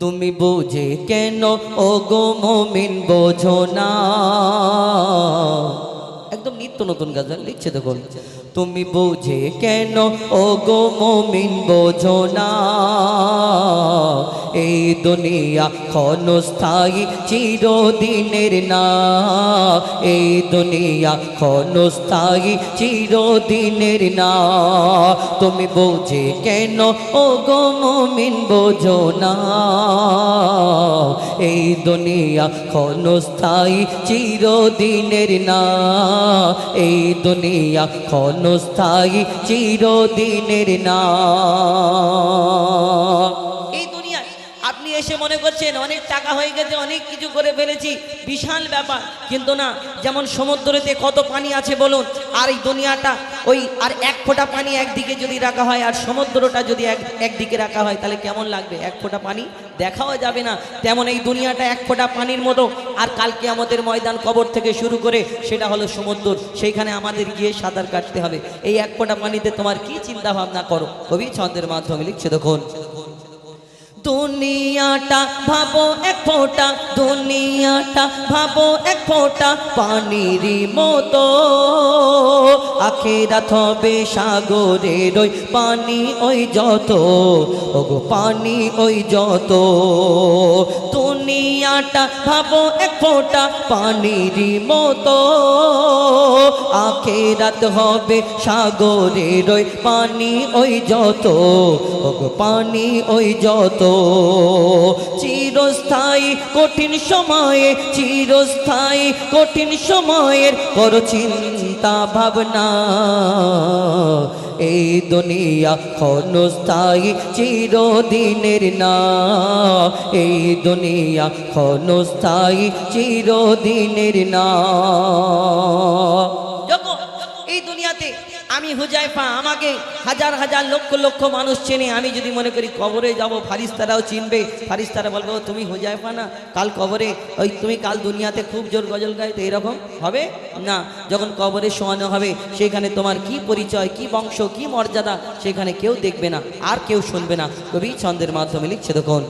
তুমি বুঝে কেন? ও গো মমিন বোঝো না। একদম নতুন গাজাল লিখছে দেখুন তুমি বুঝে কেন? ও গো মমিন বোঝো না। এই দুনিয়া ক্ষণস্থায়ী, চিরদিনের না। এই দুনিয়া ক্ষণস্থায়ী, চিরদিনের না। তুমি বোঝে কেন? ও গো মমিন বোঝো না। এই দুনিয়া ক্ষণস্থায়ী, চিরদিনের না। এই দুনিয়া ক্ষণস্থায়ী চিরদিনের না। এসে মনে করছেন, অনেক টাকা হয়ে গেছে, অনেক কিছু করে ফেলেছি। বিশাল ব্যাপার। কিন্তু না, যেমন সমুদ্রেতে কত পানি আছে বলুন, আর এই দুনিয়াটা, ওই আর এক ফোঁটা পানি একদিকে যদি রাখা হয়, আর সমুদ্রটা যদি এক, একদিকে রাখা হয়, তাহলে কেমন লাগবে? এক ফোঁটা পানি দেখাও যাবে না। তেমন এই দুনিয়াটা এক ফোঁটা পানির মতো। আর কালকে আমাদের ময়দান কবর থেকে শুরু করে, সেটা হলো সমুদ্র। সেইখানে আমাদের গিয়ে সাঁতার কাটতে হবে। এই এক ফোঁটা পানিতে তোমার কি চিন্তা ভাবনা করো? কবি ছন্দের মাধ্যমে লিখছে দেখুন। দুনিয়াটা ভাবো এক ফোঁটা, দুনিয়াটা ভাবো এক ফোঁটা, পানির মতো। আখেরাত হবে সাগরের ওই পানি, ওই যত, ওগো পানি, ওই যত। দুনিয়াটা ভাবো এক ফোঁটা, পানির মতো। আখেরাত হবে সাগরের ওই পানি, ওই যত, ওগো পানি, ওই যত। চিরস্থায়ী কঠিন সময়ে, চিরস্থায়ী কঠিন সময়ের কর চিন্তা ভাবনা। এই দুনিয়া ক্ষণস্থায়ী, চিরদিনের না। এই দুনিয়া ক্ষণস্থায়ী, চিরদিনের না। আমি হুজাইফা আমাকে হাজার হাজার লক্ষ লক্ষ মানুষ চেনে। আমি যদি মনে করি কবরে যাব ফারিস্তারাও চিনবে। ফারিস্তারা বলবে "ও, তুমি হুজাইফা না? কাল কবরে? ওই তুমি কাল দুনিয়াতে খুব জোর গজল গাইতে এরকম হবে? না। যখন কবরে শোয়ানো হবে সেখানে তোমার কি পরিচয় কি বংশ কি মর্যাদা সেখানে কেউ দেখবে না আর কেউ শুনবে না। কবি ছন্দের মাধ্যমে লিখছে দেখুন।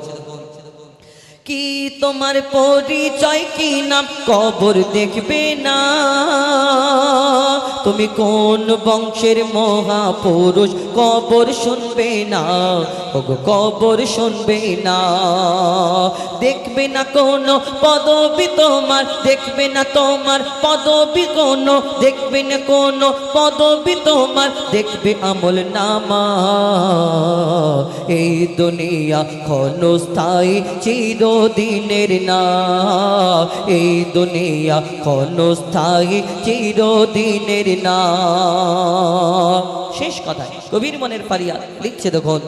কি তোমার পরিচয় কি নাম কবর দেখবে না। তুমি কোন বংশের মহাপুরুষ? কবর শুনবে না। কবর শুনবে না। দেখবে না কোন পদবি তোমার, দেখবে না তোমার পদবি কোন, দেখবে না কোন পদবি তোমার, দেখবে আমল নামা। এই দুনিয়া ক্ষণস্থায়ী, চিরদিনের না। এই দুনিয়া ক্ষণস্থায়ী, চিরদিনের না। শেষ কথা কবির মনের পারিয়া লিখছে দেখুন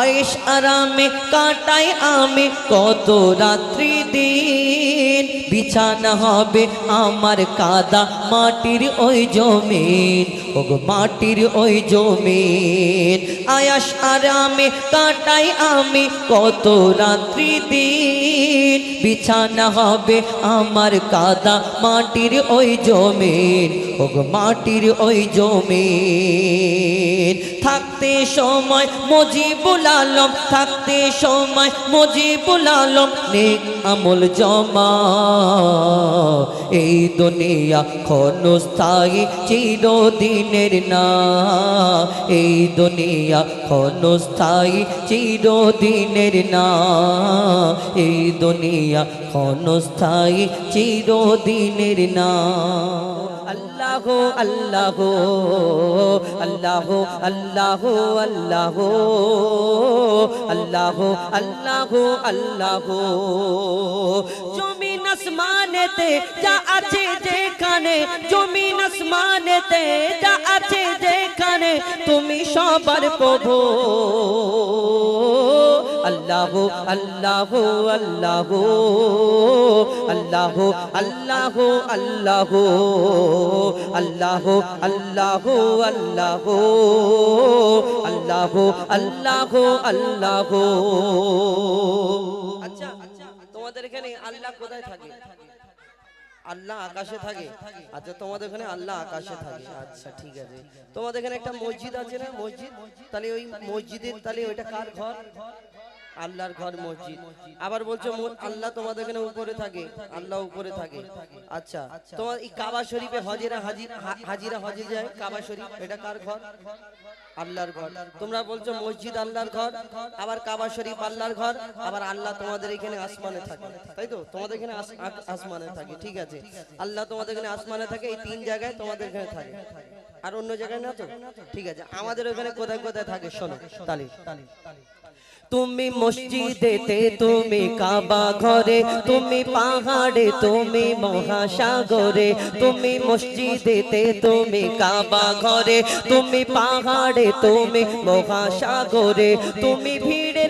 আয়েশ আরামে কাটাই আমি কত রাত্রি দিন। বিছানা হবে আমার কাদা মাটির ওই জমিন। ওগো মাটির ওই জমিন। আয়াস আরামে কাটাই আমি কত রাত্রি দিন। বিছানা হবে আমার কাদা মাটির ওই জমিন। ওগো মাটির ওই জমিন। থাকতে সময় মজিবুল আলম, থাকতে সময় মজিবুল আলম, নেক আমল জমা। এই দুনিয়া ক্ষণস্থায়ী, চিরদিনের না। এই দুনিয়া ক্ষণস্থায়ী, চিরদিনের না। এই দুনিয়া ক্ষণস্থায়ী, চিরদিনের না। আল্লাহ আল্লাহ আল্লাহ আল্লাহ আল্লাহ আল্লাহ আল্লাহ আল্লাহ জমিন আসমানেতে যা আছে যেখানে, জমিন আসমানেতে যা আছে যেখানে, তুমি সবার প্রভু। আল্লাহ আল্লাহ আল্লাহ আল্লাহ আল্লাহ আল্লাহ আল্লাহ আল্লাহ আল্লাহ আল্লাহ আল্লাহ আল্লাহ আচ্ছা তোমাদের এখানে আল্লাহ কোথায় থাকে আল্লাহ আকাশে থাকে আচ্ছা তোমাদের ওখানে আল্লাহ আকাশে থাকে আচ্ছা ঠিক আছে তোমাদের এখানে একটা মসজিদ আছে না মসজিদ তাহলে ওই মসজিদের তাহলে ওইটা কার ঘর আল্লাহর ঘর মসজিদ। আবার বলছো আল্লাহ তোমাদের এখানে উপরে থাকে। আল্লাহ উপরে থাকে। আচ্ছা তোমার এই কাবা শরীফে হজেরা হাজিরা হজে যায়? কাবা শরীফ এটা কার ঘর? আল্লাহর ঘর। তোমরা বলছো মসজিদ আল্লাহর ঘর? আবার কাবা শরীফ আল্লাহর ঘর? আবার আল্লাহ তোমাদের এখানে আসমানে থাকে। তাই তো? তোমাদের এখানে আসমানে থাকে। ঠিক আছে। আল্লাহ তোমাদের এখানে আসমানে থাকে এই তিন জায়গায় তোমাদের এখানে থাকে। আর অন্য জায়গায় না তো? ঠিক আছে। আমাদের ওখানে কোথায় কোথায় থাকে? শোনো তালি তালি তুমি মসজিদেতে তুমি কাবা ঘরে, তুমি পাহাড়ে, তুমি মহাসাগরে, তুমি মসজিদেতে তুমি কাবা ঘরে, তুমি পাহাড়ে, তুমি মহাসাগরে, তুমি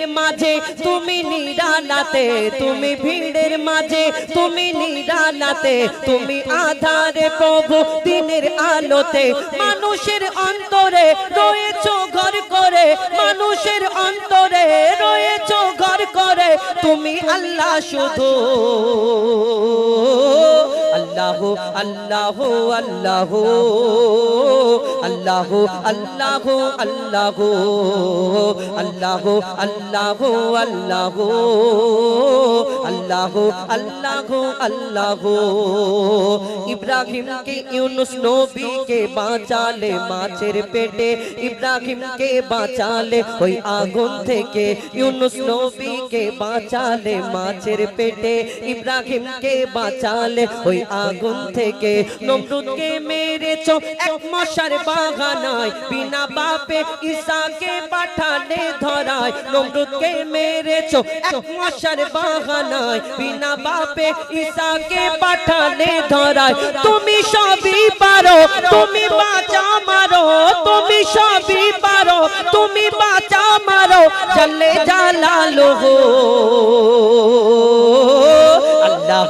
ভিড়ের মাঝে তুমি নিরালাতে তুমি ভিড়ের মাঝে তুমি নিরালাতে তুমি আধারে প্রভু দিনের আলোতে। মানুষের অন্তরে রয়েছ ঘর করে, মানুষের অন্তরে রয়েছ ঘর করে। তুমি আল্লাহ শুধু। আল্লাহ আল্লাহ আল্লাহ। আল্লাহ আল্লাহ আল্লাহ। আল্লাহ আল্লাহ আল্লাহ আল্লাহ আল্লাহ আল্লাহ আল্লাহ। ইব্রাহিমকে ইউনুস নবীকে বাঁচালে মাছের পেটে, ইব্রাহিমকে বাঁচালে ওই আগুন থেকে, ইউনুস নবীকে বাঁচালে মাছের পেটে, ইব্রাহিমকে বাঁচালে ওই আগুন থেকে। নমরুদকে মেরেছো এক মশার বাগানায়, বিনা বাপে ঈসাকে পাঠালে ধরায়। নমরুদকে মেরেছো? মশার বাগানায় বিনা বাপে ঈসাকে পাঠালে ধরায়। তুমি সবই পারো, তুমি বাঁচা মারো, তুমি সবই পারো, তুমি বাঁচা মারো চলে জালালো হো।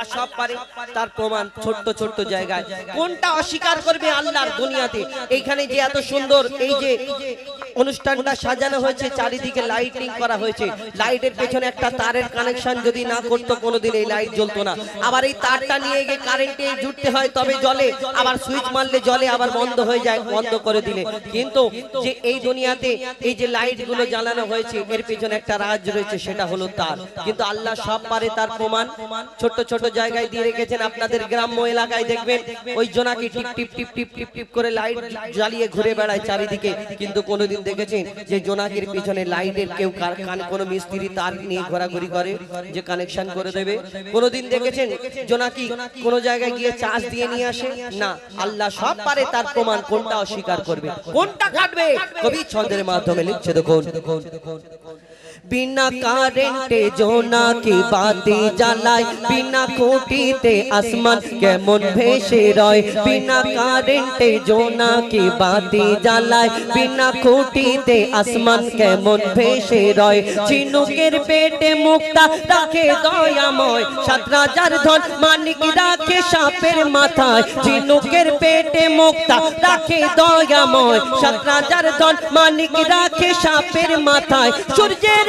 আল্লাহ সব পারে তার প্রমাণ ছোট্ট ছোট্ট জায়গায়। কোনটা অস্বীকার করবে আল্লাহর দুনিয়াতে? এইখানে যে এত সুন্দর এই যে অনুষ্ঠানটা সাজানো হয়েছে চারিদিকে লাইটিং করা হয়েছে। লাইটের পেছনে একটা তারের কানেকশন যদি না করতো কোনোদিন এই লাইট জ্বলতো না। আবার এই তারটা নিয়ে গিয়ে কারেন্টে জুড়তে হয় তবে জলে। আবার সুইচ মারলে জলে আবার বন্ধ হয়ে যায় বন্ধ করে দিলে। কিন্তু যে এই দুনিয়াতে এই যে লাইটগুলো জ্বালানো হয়েছে এর পেছনে একটা রাজ রয়েছে সেটা হলো তার কিন্তু আল্লাহ সব পারে তার প্রমাণ ছোট্ট ছোট জায়গায় দিয়ে রেখেছেন আপনাদের গ্রাম্য এলাকায় দেখবেন, ওই জোনাকি টিপ টিপ টিপ টিপ টিপ টিপ করে লাইট জ্বালিয়ে ঘুরে বেড়ায় চারিদিকে। কিন্তু কোনোদিন দেখেছেন যে জোনাকির পিছনে লাইটের কেউ কান কোনো মিস্ত্রি তার নিয়ে ঘোরাঘুরি করে, যে কানেকশন করে দেবে? কোনোদিন দেখেছেন জোনাকি কোন জায়গায় গিয়ে চার্জ দিয়ে নিয়ে আসে? না, আল্লাহ সব পারে তার প্রমাণ কোনটা অস্বীকার করবে, কোনটা কাটবে? কবি ছন্দের মাধ্যমে লিখছে দেখুন। বিনা কারেন্টে জোনাকি বাতি জ্বালায় বিনা খুঁটিতে আসমান কেমন ভেসে রয়? বিনা কারেন্টে জোনাকি বাতি জ্বালায় বিনা খুঁটিতে আসমান কেমন ভেসে রয়? ঝিনুকের পেটে মুক্তা রাখে দয়াময়। সাত রাজার ধন মানিক রাখে সাপের মাথায়। ঝিনুকের পেটে মুক্তা রাখে দয়াময়। সাত রাজার ধন মানিক রাখে সাপের মাথায়। সূর্যের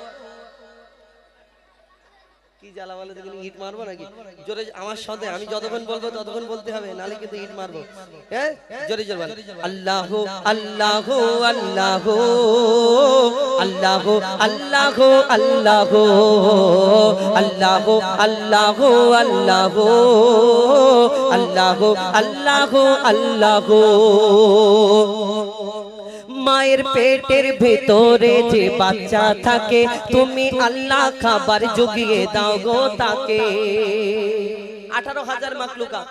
কি জ্বালা বলে দেখুন ইট মারবো নাকি জোরে আমার সাথে আমি যতক্ষণ বলব ততক্ষণ বলতে হবে নালে কিন্তু ইট মারবো হ্যাঁ জোরে জোরে বলো আল্লাহ আল্লাহ আল্লাহ আল্লাহ আল্লাহ আল্লাহ আল্লাহ আল্লাহ আল্লাহ আল্লাহ আল্লাহ আল্লাহ মায়ের পেটের ভেতরে যে বাচ্চা থাকে তুমি আল্লাহ খাবার জুগিয়ে দাও গো তাকে। আঠারো হাজার মাকলুকা।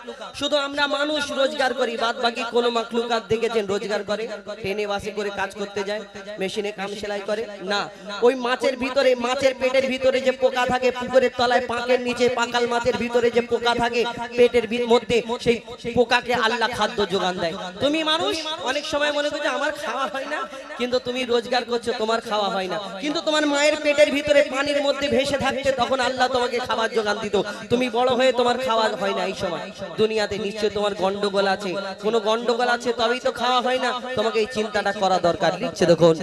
শুধু আমরা মানুষ রোজগার করি বাদ বাকি কোন মাকলুকাত দেখেছেন রোজগার করে? ট্রেনে বাসে করে কাজ করতে যায়, মেশিনে কাম সেলাই করে? না। ওই মাছের ভিতরে, মাছের পেটের ভিতরে যে পোকা থাকে, পুকুরের তলায় পাকের নিচে, পাকাল মাছের ভিতরে যে পোকা থাকে, পেটের মধ্যে সেই পোকাকে আল্লাহ খাদ্য যোগান দেয়। তুমি মানুষ? অনেক সময় মনে করছ, আমার খাওয়া হয় না? কিন্তু তুমি রোজগার করছ, তোমার খাওয়া হয় না। কিন্তু তোমার মায়ের পেটের ভিতরে পানির মধ্যে ভেসে থাকছে তখন আল্লাহ তোমাকে খাবার যোগান দিত। তুমি বড় হয়ে তোমার খাওয়া হয় না এই সময়। দুনিয়াতে নিশ্চয় তোমার গন্ডগোল আছে। কোনো গন্ডগোল আছে তবেই তো খাওয়া হয় না। তোমাকে এই চিন্তাটা করা দরকার। লিখছে দেখুন।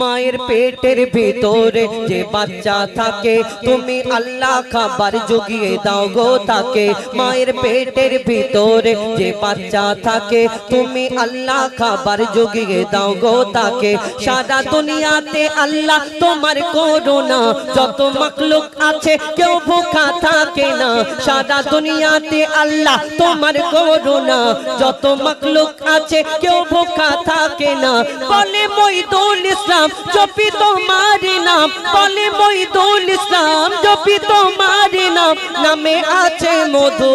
মায়ের পেটের ভিতরে যে বাচ্চা থাকে, তুমি আল্লাহ খাবার জুগিয়ে দাও গো তাকে। মায়ের পেটের ভিতরে যে বাচ্চা থাকে, তুমি আল্লাহ খাবার জুগিয়ে দাও গো তাকে। সারা দুনিয়াতে আল্লাহ তোমার করোনা যত মাকলুক আছে, কেউ ভুখা থাকে না। সারা দুনিয়াতে আল্লাহ তোমার করোনা যত মকলুক আছে, কেউ ভোকা থাকে না। বলে মইদুল ইসলাম, জপি তোমার নাম। বলে মইদুল ইসলাম, জপি তোমার নাম। নামে আছে মধু।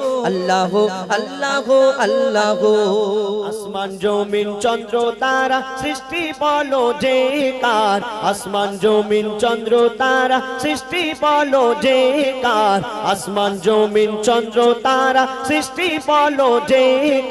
আল্লাহ আল্লাহ আল্লাহ আসমান জমিন চন্দ্র তারা সৃষ্টি বলো যে কার আসমান জমিন চন্দ্র তারা সৃষ্টি বলো যে কার আসমান জমিন চন্দ্র তারা সৃষ্টি বলো যে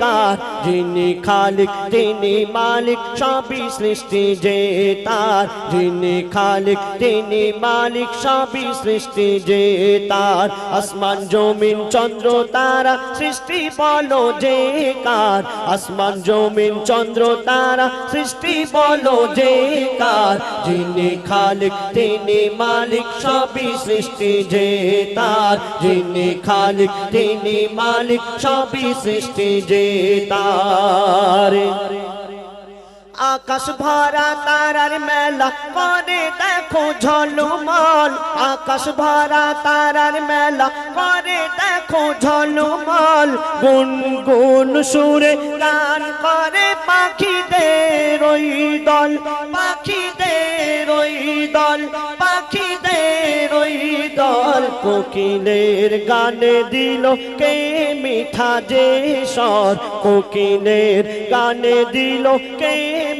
কার যিনি খালিক তিনি মালিক সবই সৃষ্টি যে তার যিনি খালিক তিনি মালিক সবই সৃষ্টি যে তার আসমান জমিন চন্দ্র তারা সৃষ্টি বলো যে কার? আসমান, জমিন, চন্দ্র, তারা সৃষ্টি বলো যে কার? যিনি খালিক, তিনি মালিক, সবই সৃষ্টি যে তার। যিনি খালিক, তিনি মালিক, সবই সৃষ্টি যে তার। আকাশ ভরা তারার মেলা করে দেখো ঝলমল। আকাশ ভরা তারার মেলা করে দেখো ঝলমল গুন গুন সুরে গান করে পাখিদের ওই দল, পাখিদের ওই দল, পাখিদের ওই দল। কোকিলের গানে দিল কে মিঠা যে স্বর, কোকিলের গানে দিল কে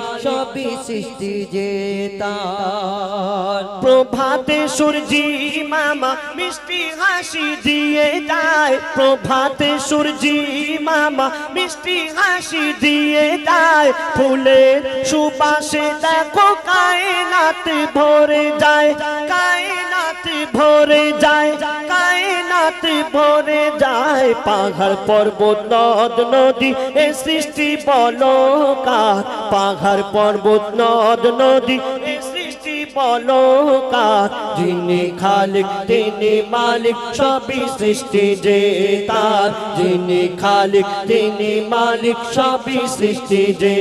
সবই সৃষ্টি যে প্রভাতে সূর্যি মামা মিষ্টি হাসি দিয়ে যায়। প্রভাতে সূর্যি মামা মিষ্টি হাসি দিয়ে যায়। ফুলের সুবাসে দেখো কায়নাত ভরে যায়। কায়নাত ভরে যায়। কায়নাত ভরে যায়। পাহাড় পর্বত, নদ, নদী এ সৃষ্টি বলো কার পাহাড় পর্বত নদ নদী সৃষ্টি যিনি খালিক, তিনি মালিক, সবই সৃষ্টি যে যিনি খালিক, তিনি মালিক, সবই সৃষ্টি যে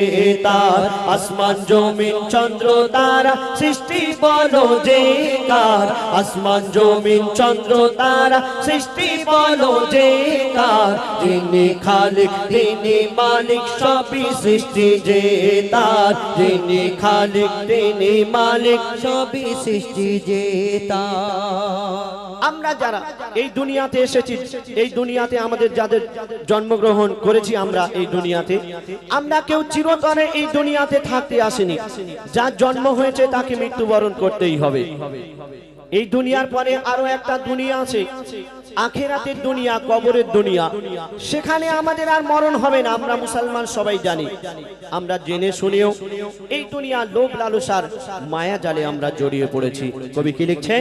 আসমান, জমিন, চন্দ্র, তারা সৃষ্টি বলো যে কার। আসমান, জমিন, চন্দ্র, তারা সৃষ্টি বলো যে কার। যিনি খালিক, তিনি মালিক, সবই সৃষ্টি যে যিনি খালিক, তিনি মালিক সবই সৃষ্টি জেতা। আমরা যারা এই দুনিয়াতে এসেছি, এই দুনিয়াতে আমাদের যাদের জন্মগ্রহণ করেছি আমরা এই দুনিয়াতে, আমরা কেউ চিরতরে এই দুনিয়াতে থাকতে আসেনি। যার জন্ম হয়েছে তাকে মৃত্যুবরণ করতেই হবে। এই দুনিয়ার পরে আরও একটা দুনিয়া আছে আখেরাতের দুনিয়া, কবরের দুনিয়া। সেখানে আমাদের আর মরণ হবে না, আমরা মুসলমান সবাই জানি। আমরা জেনে শুনেও এই দুনিয়া লোভ লালসার মায়া জালে আমরা জড়িয়ে পড়েছি। কবি কি লিখছে?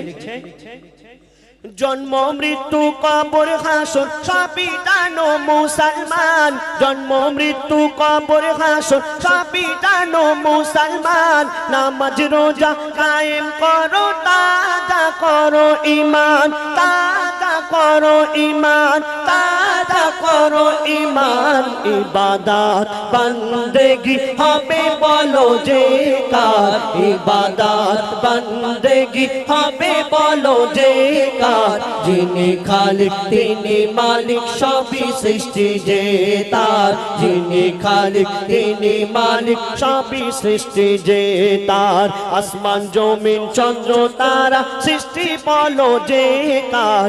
জন্ম, মৃত্যু, কবর, হাসর, সবই জানো মুসলমান। জন্ম, মৃত্যু, কবর, হাসর, সবই জানো মুসলমান। নামাজ, রোজা কায়েম করো, তাজা করো ইমান। তাজা করো ইমান তাজা করো ইমান ইবাদত। বন্দেগি হবে বলো যে কার ইবাদত। বন্দেগি হবে বলো যে কার, যিনি খালিক, তিনি মালিক, সবই সৃষ্টি যে তার। যিনি খালিক, তিনি মালিক, সবই সৃষ্টি যে তার। আসমান, জমিন, চন্দ্র, তারা সৃষ্টি বলো যে কার।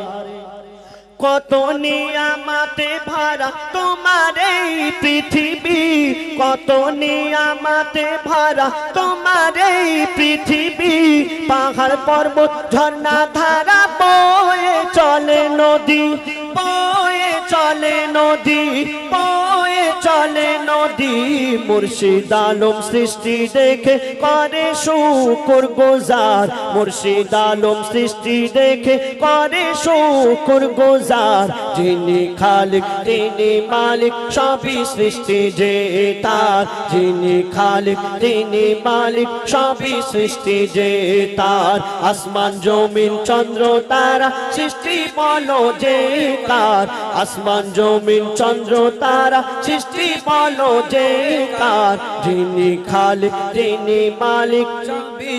কত নিয়ামাতে ভরা তোমার এই পৃথিবী? কত নিয়ামাতে ভরা তোমার এই পৃথিবী? পাহাড় পর্বত ঝর্ণা ধারা বয়ে চলে নদী, বয়ে চলে নদী, বয়ে চলে নদী মুর্শিদ আলম সৃষ্টি দেখে করে শুকুর গোজার। মুর্শিদ আলম সৃষ্টি দেখে করে শুকুর গোজার। যিনি খালিক, তিনি মালিক, সবই সৃষ্টি যে তার। যিনি খালিক, তিনি মালিক, সবই সৃষ্টি যে তার। আসমান, জমিন, চন্দ্র, তারা সৃষ্টি বলো যে কার আসমান, জমিন, চন্দ্র, তারা সৃষ্টি বলো যে কার? যিনি খালিক, তিনি মালিক।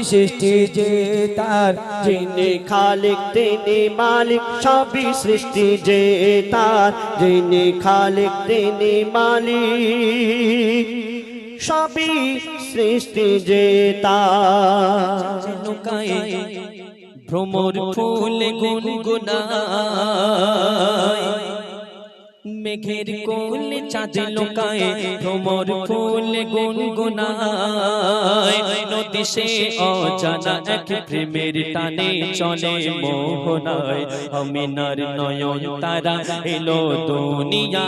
সৃষ্টি যে তার। যিনি খালিক, তিনি মালিক। সবই সৃষ্টি যে তার। যিনি খালিক, তিনি মালিক। সবই সৃষ্টি যে তার। ভ্রমর ফুল গুনগুনায়। মেঘের কোল চাঁদ লুকায় ভ্রমর ফুল গুনগুনায়। নদী সে অজানা এক প্রেমের টানে চলে মোহনায়। আমিনার নয়ন তারা এলো দুনিয়া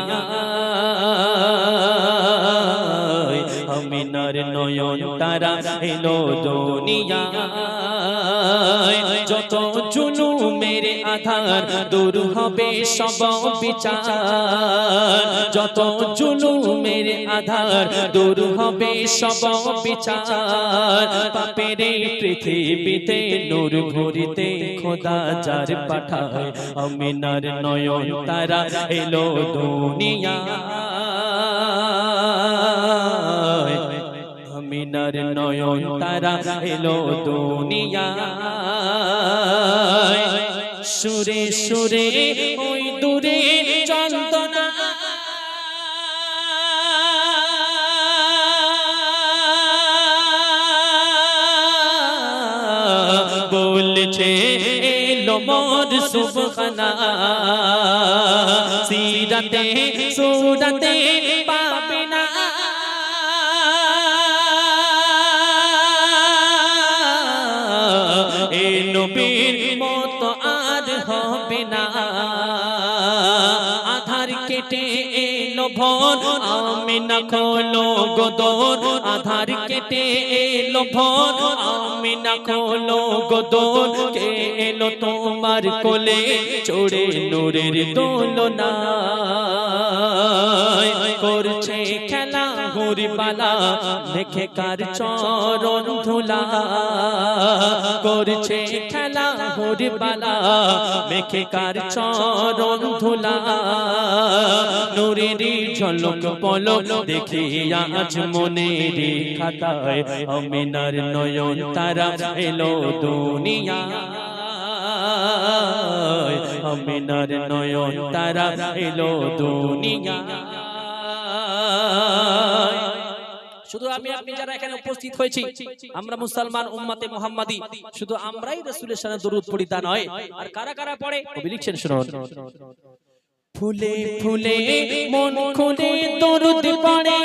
আমিনার নয়ন তারা এলো দুনিয়া যত জুনু মেরে আধার দূর হবে সব বিচার। যত জুনু মেরে আধার দূর হবে সব বিচার। পাপের পৃথিবীতে নূর ভরিতে খোদা যার পাঠায়। আমিনার নয়ন তারা এলো দুনিয়া আমিনার নয়ন তারা এলো দুনিয়া সুরে সুরে ওই দূরে চন্দনা। বলছে এলো মোর সিরাতে সুরাতে কেটে এলো ভোর আমি না খোলো গোদর, আধার কেটে এলো ভোর আমি না খোলো গোদর, কে এলো তোমার কোলে চড়ে নূরের দোলনা করছে খেলা হরিবালা দেখে কার চরণ ধুলা। করছে খেলা হরিবালা দেখে কার চরণ ধুলা। নুরের ঝলক পলক দেখে আজ মনে রে খাতায় অমিনার নয়ন তারা এলো দুনিয়া। অমিনার নয়ন তারা এলো দুনিয়া। শুধু আমি আপনি যারা এখানে উপস্থিত হয়েছি আমরা মুসলমান উম্মতে মুহাম্মাদি শুধু আমরাই রাসূলের সাথে দরুদ পড়ি তা নয়। আর কারা কারা পড়ে? কবি লিখছেন শুনুন। ফুলে ফুলে মন খুলে দরুদ পড়ে।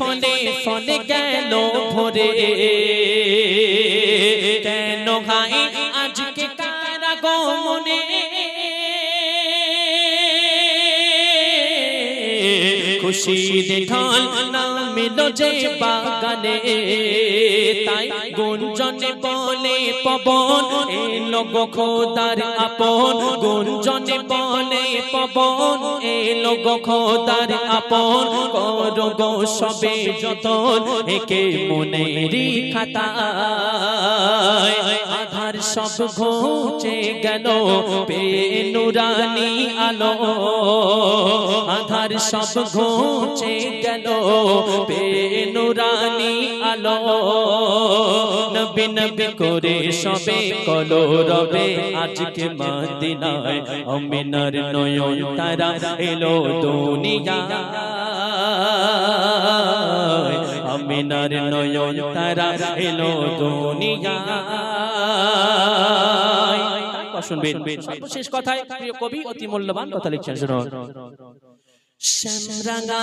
ফলে ফলে গেল ভরে। খুশির ঢল নামিল যে বাগানে। তাই গুঞ্জনে বলে পবন এলো গো খোদার আপন গুঞ্জনে বলে পবন, এলো গো খোদার আপন। করো গো সবে যতন, একে মনেরই খাতায়। আধার সব ঘুচে গেল পে নুরানি আলো। আধার সব ঘুচে গেল পে নুরানি আলো। নবী নবী করে সবে কলো রবে আজকে মদিনায় অমিনার নয়ন তারা এলো দুনিয়া। আমিনার নয়ন তারা এলো দুনিয়া। শুনবেন কথায় প্রিয় কবি অতি মূল্যবান কথা লিখছেন, শুনুন। শ্যামরাঙা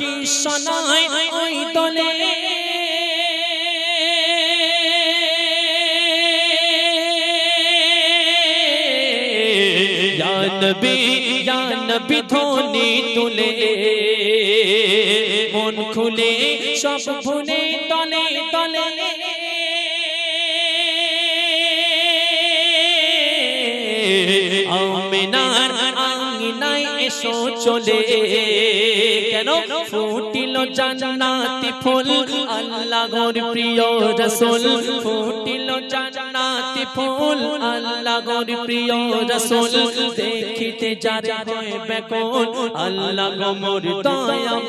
কি শোনায় ওই দলে নবী ইয়া নবী ধ্বনি তুলে মন খুলে সব ভুলে তলে তলে আমিনার এসো চলে। কেন ফুটিল জান্নাতি ফুল? আল্লাহ গর প্রিয় রসুল। ফুটিল জান্নাতি ফুল আল্লাহ গর প্রিয় রসুল। দেখিতে যারে হয় বেকন আল্লাহ গমর দয়াময়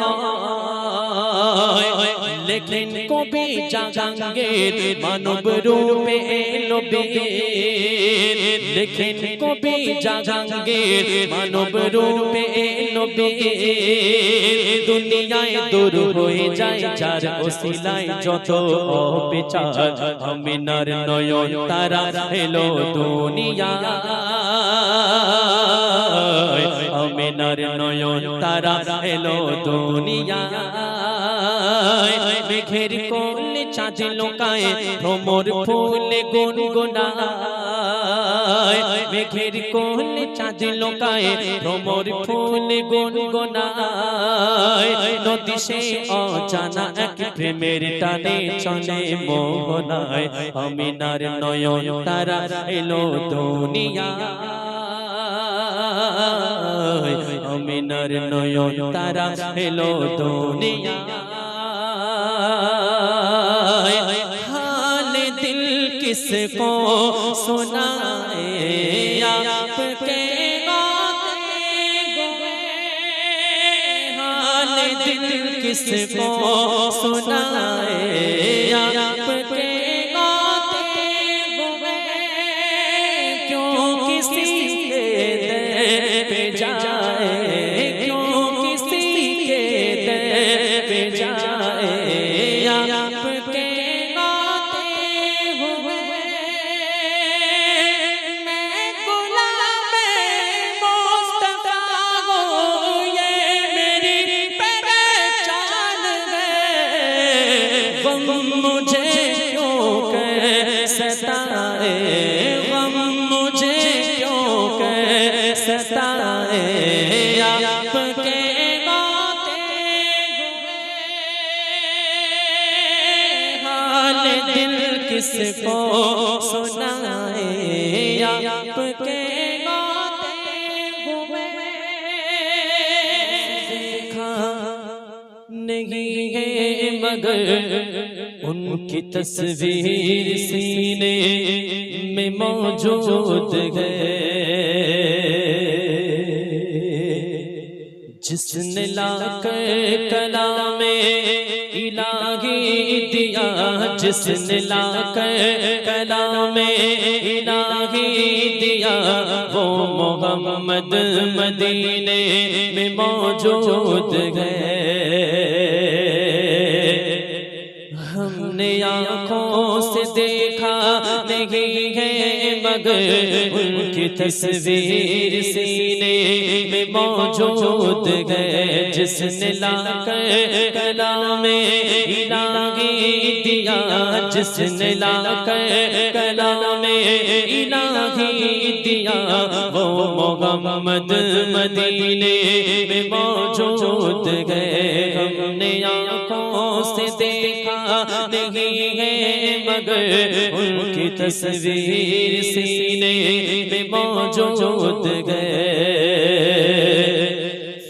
লেখেন কবি জাগাঙ্গের মানব রূপে এলো বীর লেখেন কবি জাগাঙ্গের মানব রূপে এলো বীর দুনিয়ায় দূর হয়ে যায় যার ওসিলায় যত অবিচার আমিনার নয়ন তারা এলো দুনিয়া আমিনার নয়ন তারা এলো দুনিয়া মেঘের কোলে চাঁদে লোকায় ভ্রমর ফুলে গুনগুনায়। মেঘের কোলে চাঁদে লোকায় ভ্রমর ফুলে গুনগুনায়। নদী সে অজানা এক প্রেমের টানে চলে মোহনায়। আমিনার নয়ন তারা এলো দুনিয়া আমিনার নয়ন তারা এলো দুনিয়া किसको सुनाए आपके गाते हुए हाल दिल किसको सुनाए आपके किसको सुनाए आपके गाते हुए देखा नहीं है मगर उनकी तस्वीर सीने में मौजूद है जिसने लाकर कला में الہی دیا جس نے لا کر کلام الہی دیا، وہ محمد مدینے میں موجود گئے ہم نے آنکھوں سے دیکھا نہیں ہے मगर उनकी तस्वीर सीने में मौजूद है जिसने लाकर कलाम इलाही दिया जिसने लाकर कलाम इलाही दिया वो मोहम्मद मदीने में मौजूद गए हमने आंखों से देखा नहीं है مگر ان کی تصویر سینے میں موجود گئے۔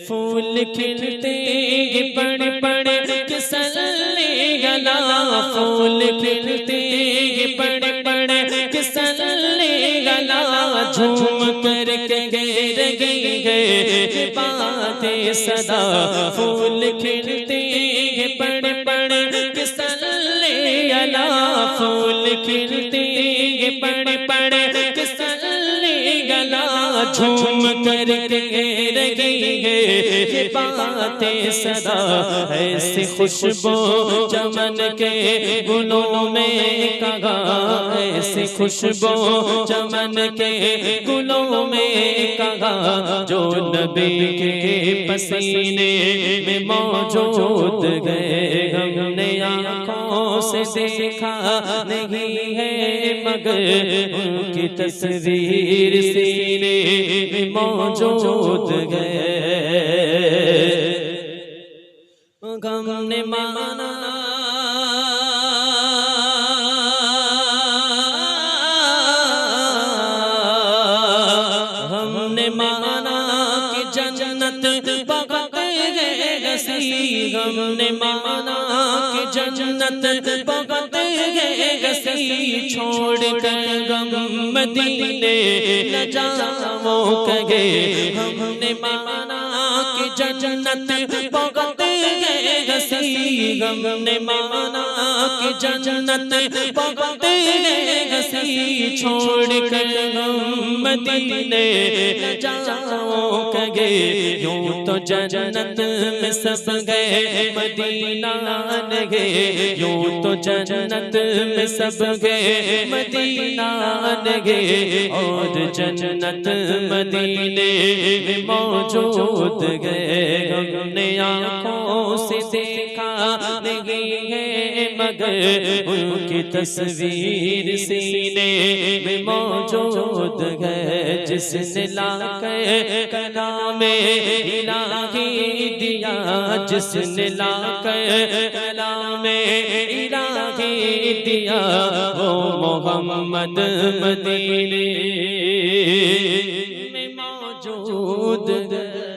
پھول کھلتے بڑے بڑے کسلے گلا۔ پھول کھلتے بڑے بڑے کسلے گلا۔ جھوم کر کے گئے گئے گئے باتیں صدا۔ پھول کھلتے بڑے بڑے کس गला फूल खिलते बड़े बड़े किसले गला झूम कर के یہ باتیں صدا ایسی خوشبو چمن کے گلوں میں کہا ایسی خوشبو چمن کے گلوں میں کہا جو نبی کے پسینے میں موجود گئے ہم نے آنکھوں سے دیکھا نہیں ہے مگر ان کی تصویر سینے میں موجود گئے غم نے مانا۔ ہم نے مانا کہ جنت پکڑ گئے گسی غم نے مانا کہ جنت پکڑ گئے گسی چھوڑ کر غم مدینے نہ جاؤں ہم نے مانا کہ جنت پکڑ نے مانا کہ جنت بہت ہنسی چھوڑ کر مدینے جاؤ گے یوں تو جنت میں سب گئے، مدینہ گئے یوں تو جنت میں سب گئے، مدینہ گئے اور جنت مدینے میں موجود گئے۔ ہم نے آنکھوں سے نہیں ہے مگر ان کی تصویر سینے میں موجود ہے، جس نے لا کلام الہی دیا، جس نے لا کر میں الہی دیا۔ وہ محمد مدینے میں موجود ہے۔